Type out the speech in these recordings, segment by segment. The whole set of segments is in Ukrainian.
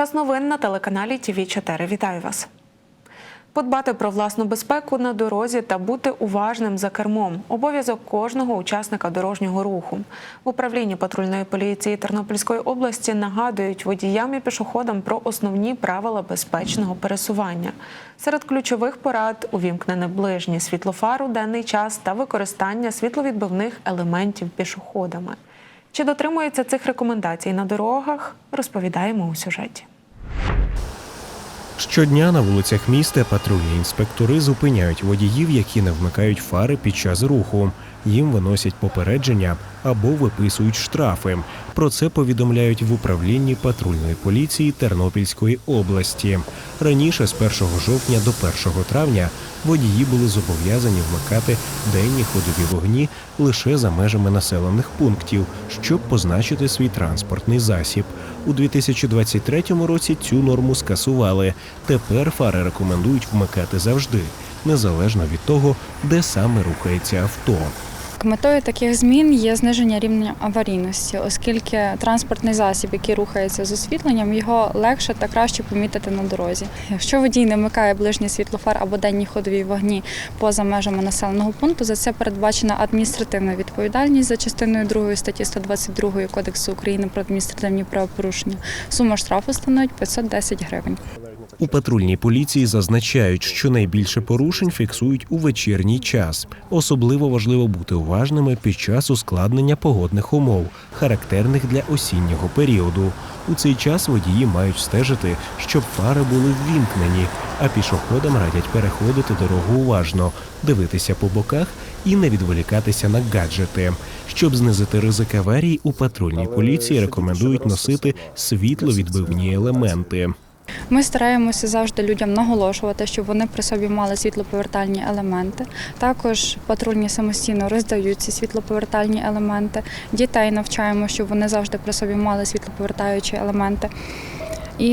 Час новин на телеканалі ТВ 4 Вітаю вас. Подбати про власну безпеку на дорозі та бути уважним за кермом обов'язок кожного учасника дорожнього руху. В управлінні патрульної поліції Тернопільської області нагадують водіям і пішоходам про основні правила безпечного пересування. Серед ключових порад увімкнене ближнє світлофар у денний час та використання світловідбивних елементів пішоходами. Чи дотримуються цих рекомендацій на дорогах? Розповідаємо у сюжеті. Щодня на вулицях міста патрульні інспектори зупиняють водіїв, які не вмикають фари під час руху. Їм виносять попередження або виписують штрафи. Про це повідомляють в управлінні патрульної поліції Тернопільської області. Раніше, з 1 жовтня до 1 травня, водії були зобов'язані вмикати денні ходові вогні лише за межами населених пунктів, щоб позначити свій транспортний засіб. У 2023 році цю норму скасували. Тепер фари рекомендують вмикати завжди, незалежно від того, де саме рухається авто. Метою таких змін є зниження рівня аварійності, оскільки транспортний засіб, який рухається з освітленням, його легше та краще помітити на дорозі. Якщо водій не вмикає ближній світлофар або денні ходові вогні поза межами населеного пункту, за це передбачена адміністративна відповідальність за частиною 2 статті 122 Кодексу України про адміністративні правопорушення. Сума штрафу становить 510 гривень. У патрульній поліції зазначають, що найбільше порушень фіксують у вечірній час. Особливо важливо бути уважними під час ускладнення погодних умов, характерних для осіннього періоду. У цей час водії мають стежити, щоб фари були ввімкнені, а пішоходам радять переходити дорогу уважно, дивитися по боках і не відволікатися на гаджети. Щоб знизити ризик аварій, у патрульній поліції рекомендують носити світловідбивні елементи. Ми стараємося завжди людям наголошувати, щоб вони при собі мали світлоповертальні елементи. Також патрульні самостійно роздають ці світлоповертальні елементи. Дітей навчаємо, щоб вони завжди при собі мали світлоповертаючі елементи. І,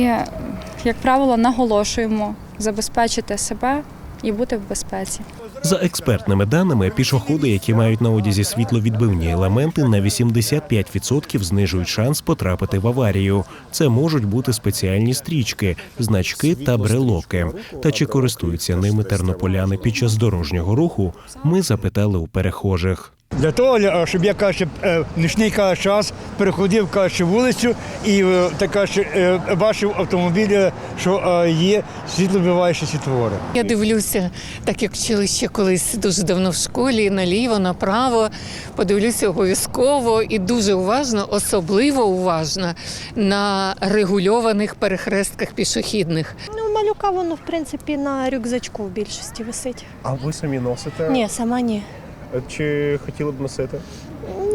як правило, наголошуємо забезпечити себе і бути в безпеці. За експертними даними, пішоходи, які мають на одязі світловідбивні елементи, на 85% знижують шанс потрапити в аварію. Це можуть бути спеціальні стрічки, значки та брелоки. Та чи користуються ними тернополяни під час дорожнього руху? Ми запитали у перехожих. Для того, щоб я каже, е, в нічний каже, час переходив каже, вулицю і е, так каже, е, бачив автомобілі, що е, є світловбиваючі світловори. Я дивлюся, так як вчили ще колись дуже давно в школі, наліво, направо. Подивлюся обов'язково і дуже уважно, особливо уважно на регульованих перехрестках пішохідних. Ну, малюка воно, в принципі, на рюкзачку в більшості висить. А ви самі носите? Ні, сама ні. Чи хотіли б носити?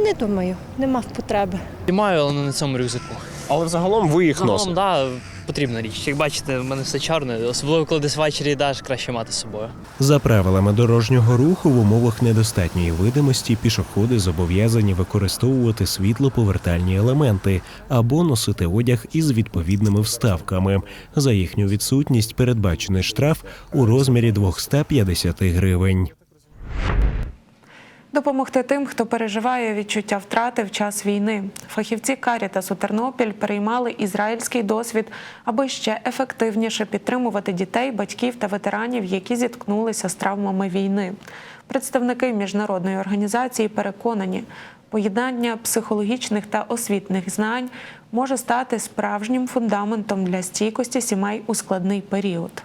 Не думаю, нема потреби. Маю, але не на цьому рюкзаку. Але взагалом ви їх Загалом, носите. да, потрібна річ. Як бачите, в мене все чорне, особливо коли десь ввечері йдеш, краще мати з собою. За правилами дорожнього руху в умовах недостатньої видимості пішоходи зобов'язані використовувати світлоповертальні елементи або носити одяг із відповідними вставками. За їхню відсутність передбачений штраф у розмірі 250 гривень. Допомогти тим, хто переживає відчуття втрати в час війни. Фахівці Карітасу Тернопіль переймали ізраїльський досвід, аби ще ефективніше підтримувати дітей, батьків та ветеранів, які зіткнулися з травмами війни. Представники міжнародної організації переконані, поєднання психологічних та освітних знань може стати справжнім фундаментом для стійкості сімей у складний період.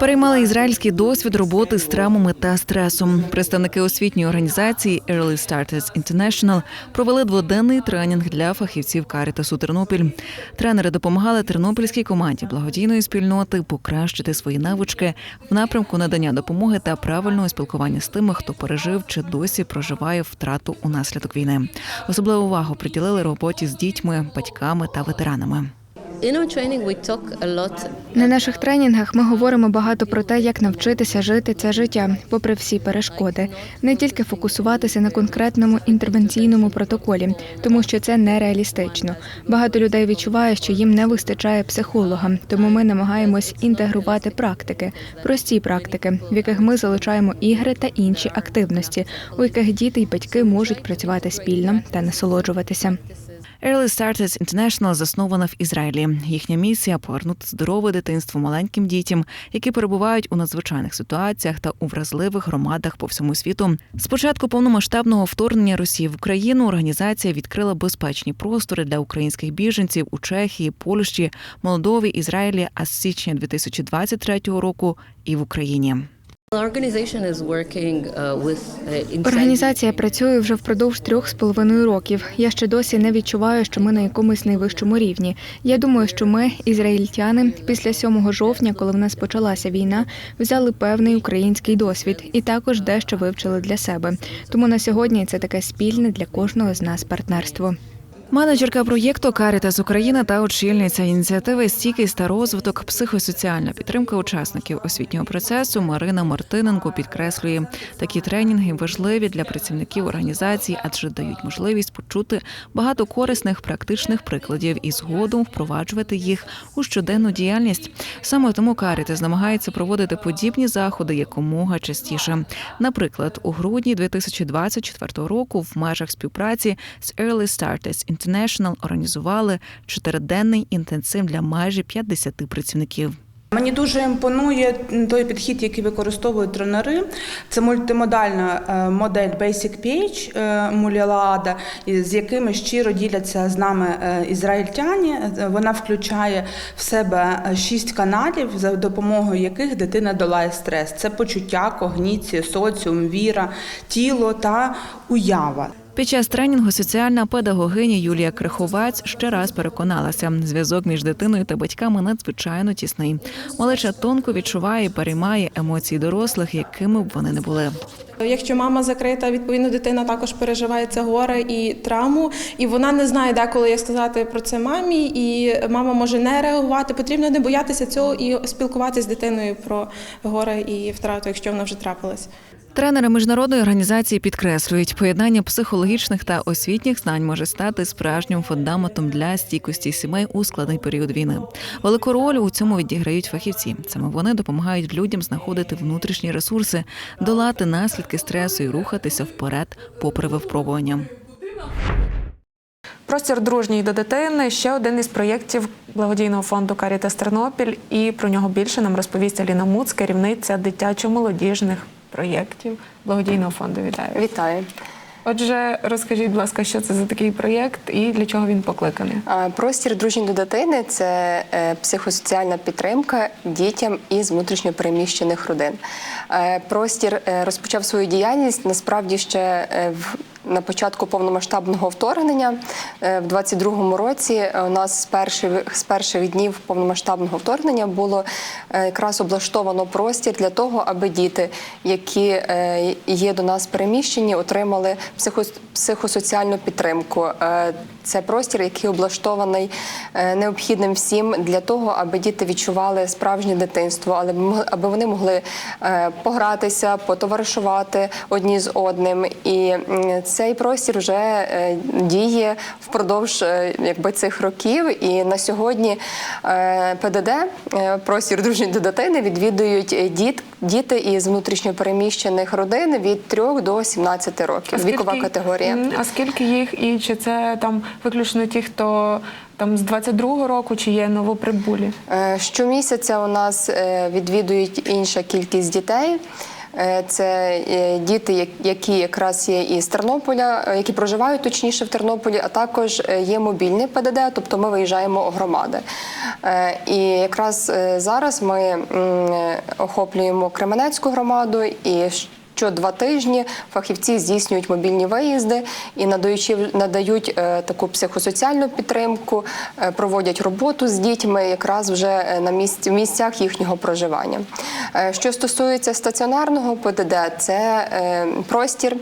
Переймали ізраїльський досвід роботи з травмами та стресом. Представники освітньої організації Early Starters International провели дводенний тренінг для фахівців Карітасу Тернопіль. Тренери допомагали тернопільській команді благодійної спільноти покращити свої навички в напрямку надання допомоги та правильного спілкування з тими, хто пережив чи досі проживає втрату унаслідок війни. Особливу увагу приділили роботі з дітьми, батьками та ветеранами. На наших тренінгах ми говоримо багато про те, як навчитися жити це життя, попри всі перешкоди, не тільки фокусуватися на конкретному інтервенційному протоколі, тому що це нереалістично. Багато людей відчуває, що їм не вистачає психолога, тому ми намагаємось інтегрувати практики, прості практики, в яких ми залучаємо ігри та інші активності, у яких діти й батьки можуть працювати спільно та насолоджуватися. Early Starters International заснована в Ізраїлі. Їхня місія повернути здорове дитинство маленьким дітям, які перебувають у надзвичайних ситуаціях та у вразливих громадах по всьому світу. З початку повномасштабного вторгнення Росії в Україну організація відкрила безпечні простори для українських біженців у Чехії, Польщі, Молдові, Ізраїлі, а з січня 2023 року і в Україні. Uh, uh, Організація працює вже впродовж трьох з половиною років. Я ще досі не відчуваю, що ми на якомусь найвищому рівні. Я думаю, що ми, ізраїльтяни, після 7 жовтня, коли в нас почалася війна, взяли певний український досвід і також дещо вивчили для себе. Тому на сьогодні це таке спільне для кожного з нас партнерство. Менеджерка проєкту Карітас Україна та очільниця ініціативи Стійкість та розвиток психосоціальна підтримка учасників освітнього процесу Марина Мартиненко підкреслює, такі тренінги важливі для працівників організації, адже дають можливість почути багато корисних практичних прикладів і згодом впроваджувати їх у щоденну діяльність. Саме тому Карітас намагається проводити подібні заходи якомога частіше. Наприклад, у грудні 2024 року в межах співпраці з Early Starters International організували чотириденний інтенсив для майже 50 працівників. Мені дуже імпонує той підхід, який використовують тренери. Це мультимодальна е, модель Basic PH е, Мулілада, з якими щиро діляться з нами е, ізраїльтяні. Вона включає в себе шість каналів, за допомогою яких дитина долає стрес. Це почуття, когніція, соціум, віра, тіло та уява. Під час тренінгу соціальна педагогиня Юлія Криховець ще раз переконалася, зв'язок між дитиною та батьками надзвичайно тісний. Малеча тонко відчуває і переймає емоції дорослих, якими б вони не були. Якщо мама закрита, відповідно дитина також переживає це горе і травму, і вона не знає деколи, як сказати про це мамі, і мама може не реагувати. Потрібно не боятися цього і спілкуватися з дитиною про горе і втрату, якщо вона вже трапилась. Тренери міжнародної організації підкреслюють, поєднання психологічних та освітніх знань може стати справжнім фундаментом для стійкості сімей у складний період війни. Велику роль у цьому відіграють фахівці. Саме вони допомагають людям знаходити внутрішні ресурси, долати наслідки стресу і рухатися вперед, попри випробування. Простір дружній до дитини ще один із проєктів благодійного фонду Карітас Тернопіль. І про нього більше нам розповість Аліна Муц, керівниця дитячо-молодіжних проєктів благодійного фонду. Вітаю. Вітаю. Отже, розкажіть, будь ласка, що це за такий проєкт і для чого він покликаний? Простір дружні до дитини це е, психосоціальна підтримка дітям із внутрішньопереміщених родин. Е, Простір е, розпочав свою діяльність насправді ще в. На початку повномасштабного вторгнення е, в 22-му році е, у нас з перших, з перших днів повномасштабного вторгнення було е, якраз облаштовано простір для того, аби діти, які є до нас переміщені, отримали психо- психосоціальну підтримку. Це простір, який облаштований необхідним всім для того, аби діти відчували справжнє дитинство, але аби вони могли погратися, потоваришувати одні з одним. І м, цей простір вже е, діє впродовж е, якби цих років. І на сьогодні е, ПДД, простір дружньої до дитини, відвідують діт, діти із внутрішньопереміщених родин від 3 до 17 років. Вікова категорія. А скільки їх і чи це там виключно ті, хто там з 22-го року, чи є новоприбулі? Щомісяця у нас відвідують інша кількість дітей. Е, Це е, діти, які якраз є із Тернополя, е, які проживають точніше в Тернополі, а також є мобільний ПДД, тобто ми виїжджаємо у громади. І якраз зараз ми охоплюємо Кременецьку громаду і що два тижні фахівці здійснюють мобільні виїзди і надаючи надають е, таку психосоціальну підтримку, е, проводять роботу з дітьми якраз вже е, на місць, місцях їхнього проживання. Що стосується стаціонарного ПДД, це простір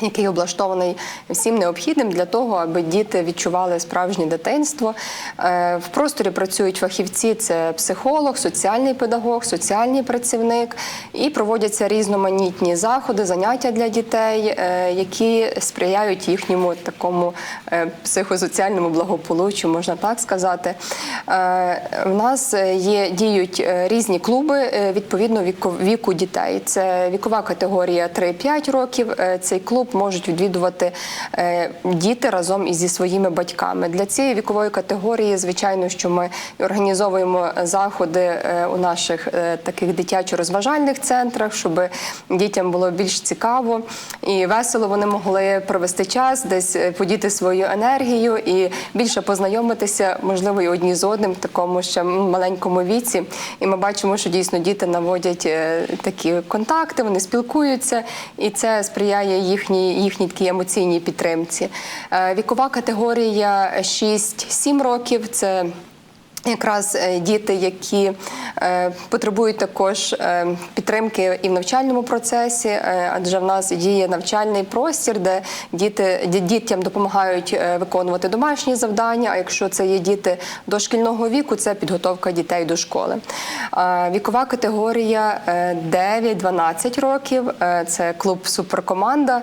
який облаштований всім необхідним для того, аби діти відчували справжнє дитинство. Е, В просторі працюють фахівці: це психолог, соціальний педагог, соціальний працівник, і проводяться різноманітні заходи, заняття для дітей, е, які сприяють їхньому такому е, психосоціальному благополуччю, можна так сказати. В нас є діють різні клуби відповідно віку, віку дітей. Це вікова категорія 3-5 років. Цей клуб клуб можуть відвідувати е, діти разом із своїми батьками. Для цієї вікової категорії, звичайно, що ми організовуємо заходи е, у наших е, таких дитячо-розважальних центрах, щоб дітям було більш цікаво і весело вони могли провести час, десь е, подіти свою енергію і більше познайомитися, можливо, і одні з одним в такому ще маленькому віці. І ми бачимо, що дійсно діти наводять е, такі контакти, вони спілкуються, і це сприяє їхній їхній такі емоційні підтримці. Е, Вікова категорія 6-7 років це. Якраз е, діти, які е, потребують також е, підтримки і в навчальному процесі, адже в нас діє навчальний простір, де діти дітям допомагають виконувати домашні завдання. А якщо це є діти дошкільного віку, це підготовка дітей до школи. Вікова категорія е, 9-12 років. Це клуб Суперкоманда.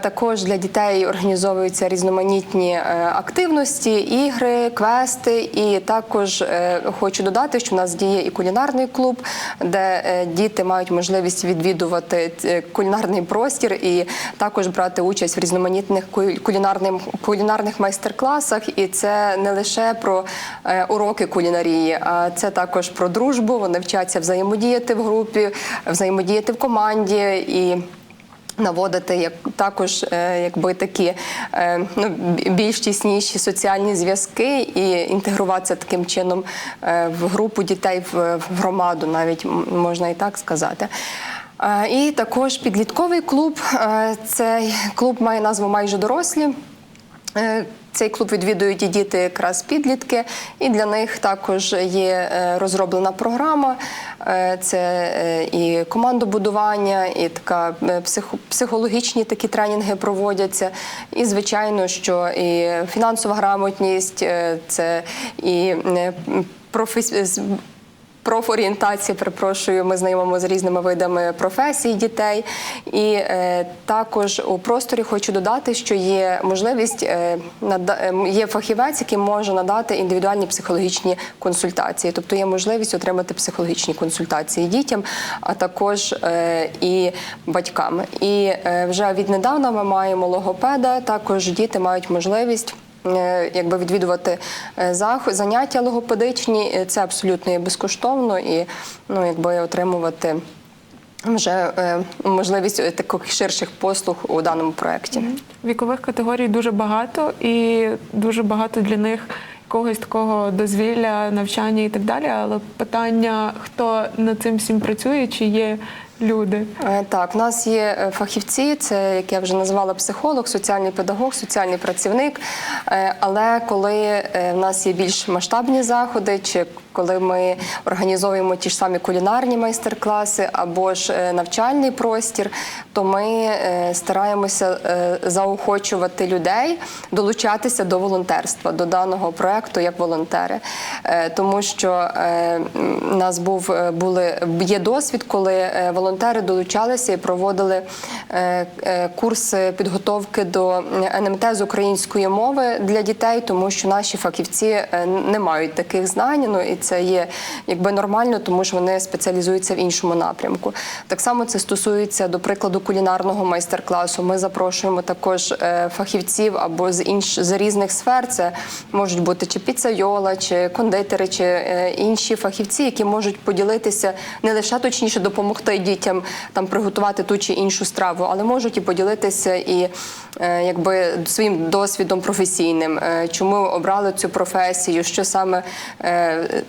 Також для дітей організовуються різноманітні активності, ігри, квести. І також е, хочу додати, що в нас діє і кулінарний клуб, де е, діти мають можливість відвідувати е, кулінарний простір і також брати участь в різноманітних кулінарним кулінарних майстер-класах. І це не лише про уроки кулінарії, а це також про дружбу. Вони вчаться взаємодіяти в групі, взаємодіяти в команді і. Наводити як також е, якби такі е, ну, більш тісніші соціальні зв'язки і інтегруватися таким чином е, в групу дітей в, громаду, навіть можна і так сказати. І також підлітковий клуб. Цей клуб має назву майже дорослі. Е, Цей клуб відвідують і діти якраз підлітки, і для них також є е, розроблена програма. Е, Це і командобудування, і така психологічні такі тренінги проводяться. І звичайно, що і фінансова грамотність, це і е, з- перепрошую, ми знайомимо з різними видами професій дітей. І е, також у просторі хочу додати, що є можливість е, е, є фахівець, який може надати індивідуальні психологічні консультації. Тобто є можливість отримати психологічні консультації дітям, а також е, і батькам. І е, вже віднедавна ми маємо логопеда. Також діти мають можливість якби відвідувати е, заняття логопедичні. Е, Це абсолютно є безкоштовно і ну, якби отримувати вже е, можливість е, таких ширших послуг у даному проєкті. Вікових категорій дуже багато, і дуже багато для них якогось такого дозвілля, навчання і так далі. Але питання, хто над цим всім працює, чи є люди? Е, Так, у нас є е, фахівці, це як я вже назвала психолог, соціальний педагог, соціальний працівник. Е, Але коли в нас є більш масштабні заходи, чи коли ми організовуємо ті ж самі кулінарні майстер-класи або ж е, навчальний простір, то ми е, стараємося е, заохочувати людей долучатися до волонтерства, до даного проекту як волонтери. Тому що у нас був були є досвід, коли волонтери долучалися і проводили курси підготовки до НМТ з української мови для дітей, тому що наші фахівці не мають таких знань. Ну і це є якби нормально, тому що вони спеціалізуються в іншому напрямку. Так само це стосується до прикладу кулінарного майстер-класу. Ми запрошуємо також е, фахівців або з інш з різних сфер. Це можуть бути чи піцайола, чи кондитери, чи е, інші фахівці, які можуть поділитися не лише точніше допомогти дітям там приготувати ту чи іншу страву, але можуть і поділитися і якби своїм досвідом професійним, е, чому обрали цю професію, що саме е,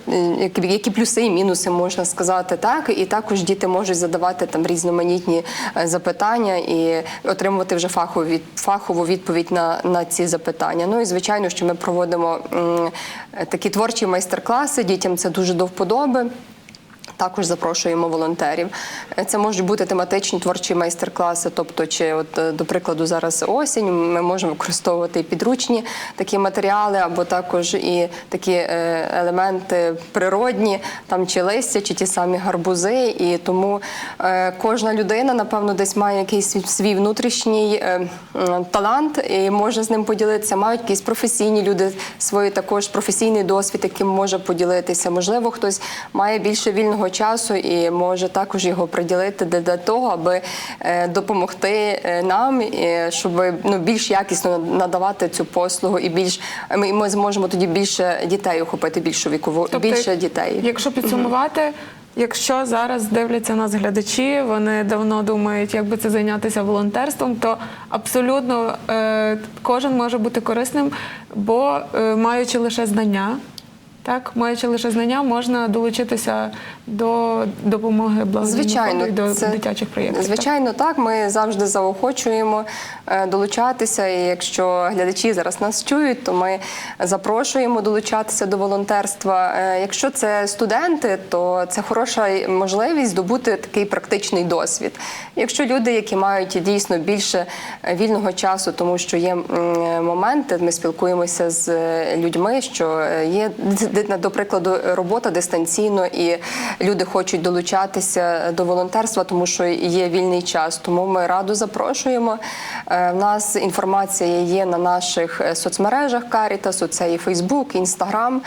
е, які, плюси і мінуси можна сказати, так і також діти можуть задавати там різноманітні е, запитання і отримувати вже фахову від фахову відповідь на, на ці запитання. Ну і звичайно, що ми проводимо такі творчі майстер-класи. Дітям це дуже до вподоби. Також запрошуємо волонтерів. Це можуть бути тематичні творчі майстер-класи. Тобто, чи от е, до прикладу, зараз осінь, ми можемо використовувати і підручні такі матеріали, або також і такі е, елементи природні, там чи листя, чи ті самі гарбузи. І тому е, кожна людина, напевно, десь має якийсь свій- внутрішній талант і може з ним поділитися. Мають якісь професійні люди свій також професійний досвід, яким може поділитися. Можливо, хтось має більше вільного вільного часу і може також його приділити для для того, аби е, допомогти е, нам, е, щоб ну більш якісно надавати цю послугу, і більш ми, ми зможемо тоді більше дітей охопити, більшу вікову Тобто, більше дітей. Якщо підсумувати, якщо зараз дивляться нас глядачі, вони давно думають, як би це зайнятися волонтерством, то абсолютно е, кожен може бути корисним, бо е, маючи лише знання. Так, маючи лише знання, можна долучитися до допомоги благодійного Звичайно, до це- дитячих проєктів. Звичайно, так. Ми завжди заохочуємо е, долучатися. І якщо глядачі зараз нас чують, то ми запрошуємо долучатися до волонтерства. Е, Якщо це студенти, то це хороша можливість здобути такий практичний досвід. Якщо люди, які мають дійсно більше е, вільного часу, тому що є моменти, ми спілкуємося з людьми, що є до прикладу робота дистанційно, і люди хочуть долучатися до волонтерства, тому що є вільний час. Тому ми радо запрошуємо. У В нас інформація є на наших е, соцмережах Caritas, це і Фейсбук, Інстаграм.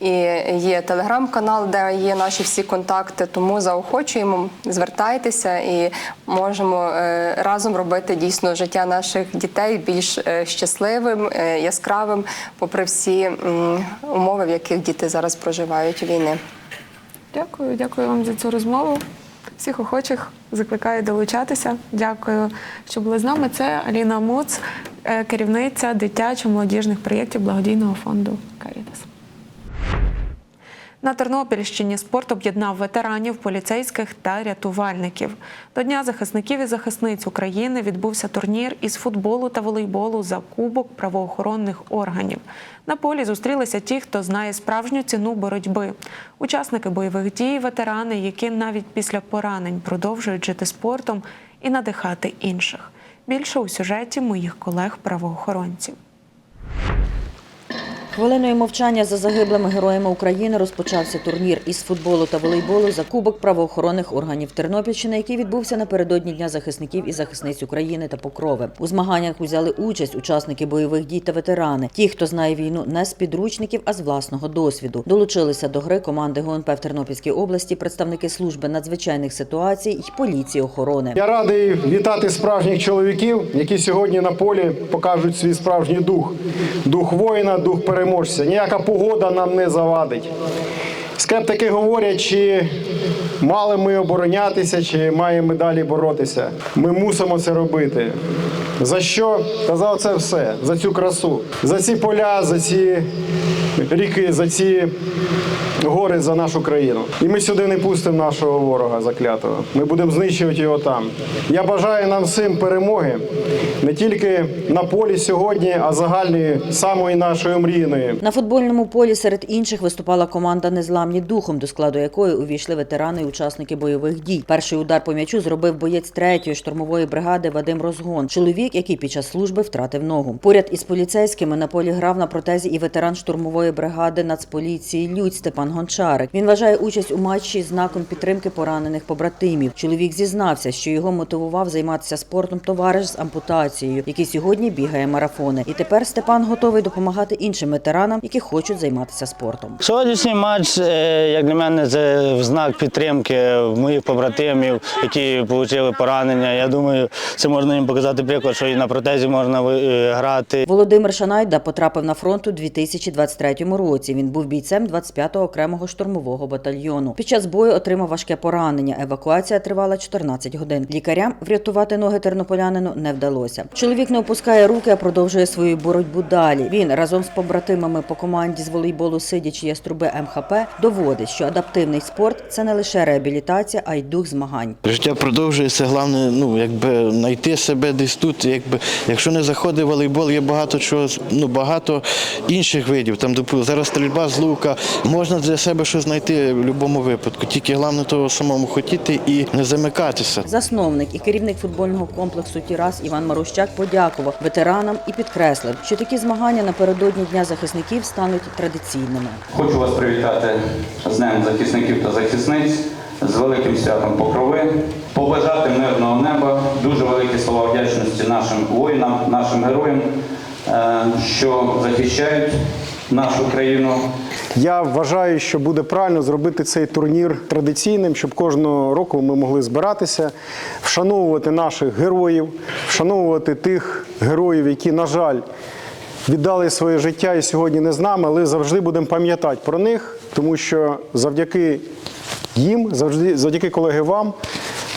І є телеграм-канал, де є наші всі контакти. Тому заохочуємо, звертайтеся і можемо е, разом робити дійсно життя наших дітей більш е, щасливим, е, яскравим, попри всі умови, в яких діти зараз проживають війни. Дякую, дякую вам за цю розмову. Всіх охочих закликаю долучатися. Дякую, що були з нами. Це Аліна Муц, керівниця дитячо-молодіжних проєктів благодійного фонду Карітас. На Тернопільщині спорт об'єднав ветеранів, поліцейських та рятувальників. До Дня захисників і захисниць України відбувся турнір із футболу та волейболу за кубок правоохоронних органів. На полі зустрілися ті, хто знає справжню ціну боротьби. Учасники бойових дій, ветерани, які навіть після поранень продовжують жити спортом і надихати інших. Більше у сюжеті моїх колег-правоохоронців. Хвилиною мовчання за загиблими героями України розпочався турнір із футболу та волейболу за кубок правоохоронних органів Тернопільщини, який відбувся напередодні Дня захисників і захисниць України та Покрови. У змаганнях узяли участь учасники бойових дій та ветерани, ті, хто знає війну не з підручників, а з власного досвіду. Долучилися до гри команди ГУНП в Тернопільській області, представники служби надзвичайних ситуацій і поліції охорони. Я радий вітати справжніх чоловіків, які сьогодні на полі покажуть свій справжній дух, дух воїна, дух переможця. Ніяка погода нам не завадить. Скептики говорять, чи мали ми оборонятися, чи маємо далі боротися. Ми мусимо це робити. За що? Та за це все, за цю красу, за ці поля, за ці ріки, за ці гори за нашу країну. І ми сюди не пустимо нашого ворога заклятого. Ми будемо знищувати його там. Я бажаю нам всім перемоги не тільки на полі сьогодні, а загальної самої нашої мрійної. На футбольному полі серед інших виступала команда Незламні духом, до складу якої увійшли ветерани і учасники бойових дій. Перший удар по м'ячу зробив боєць третьої штурмової бригади Вадим Розгон. Чоловік, який під час служби втратив ногу. Поряд із поліцейськими на полі грав на протезі і ветеран штурмової бригади Нацполіції Людь Степан Гончарик. Він вважає участь у матчі знаком підтримки поранених побратимів. Чоловік зізнався, що його мотивував займатися спортом товариш з ампутацією, який сьогодні бігає марафони. І тепер Степан готовий допомагати іншим ветеранам, які хочуть займатися спортом. Сьогоднішній матч, е, як для мене, це в знак підтримки моїх побратимів, які отримали поранення. Я думаю, це можна їм показати приклад, що і на протезі можна е, грати. Володимир Шанайда потрапив на фронт у 2023 році. Він був бійцем 25-го окремого штурмового батальйону. Під час бою отримав важке поранення. Евакуація тривала 14 годин. Лікарям врятувати ноги тернополянину не вдалося. Чоловік не опускає руки, а продовжує свою боротьбу далі. Він разом з побратимами по команді з волейболу сидячі яструби МХП доводить, що адаптивний спорт це не лише реабілітація, а й дух змагань. Життя продовжується, головне, ну якби знайти себе десь тут. Якби якщо не заходить волейбол, є багато чого, ну багато інших видів. Там зараз стрільба з лука. Можна для себе щось знайти в будь-якому випадку. Тільки головне того самому хотіти і не замикатися. Засновник і керівник футбольного комплексу Тірас Іван Марущак подякував ветеранам і підкреслив, що такі змагання напередодні дня захисників стануть традиційними. Хочу вас привітати з Днем захисників та захисниць, з великим святом Покрови, побажати мирного неба, дуже великі слова вдячності нашим воїнам, нашим героям, е, що захищають нашу країну. Я вважаю, що буде правильно зробити цей турнір традиційним, щоб кожного року ми могли збиратися, вшановувати наших героїв, вшановувати тих героїв, які, на жаль, віддали своє життя і сьогодні не з нами, але завжди будемо пам'ятати про них, тому що завдяки їм, завжди, завдяки колеги вам,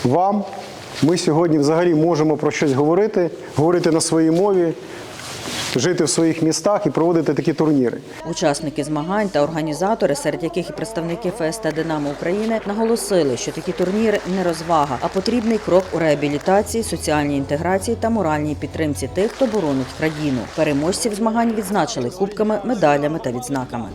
вам, ми сьогодні взагалі можемо про щось говорити, говорити на своїй мові, жити в своїх містах і проводити такі турніри. Учасники змагань та організатори, серед яких і представники ФСТ Динамо України, наголосили, що такі турніри не розвага, а потрібний крок у реабілітації, соціальній інтеграції та моральній підтримці тих, хто боронить країну. Переможців змагань відзначили кубками, медалями та відзнаками.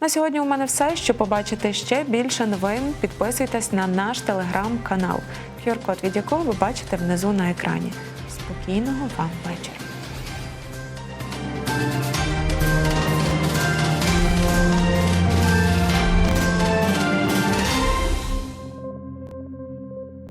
На сьогодні у мене все. Щоб побачити ще більше новин, підписуйтесь на наш телеграм-канал, QR-код від якого ви бачите внизу на екрані. Спокійного вам вечора. Bye.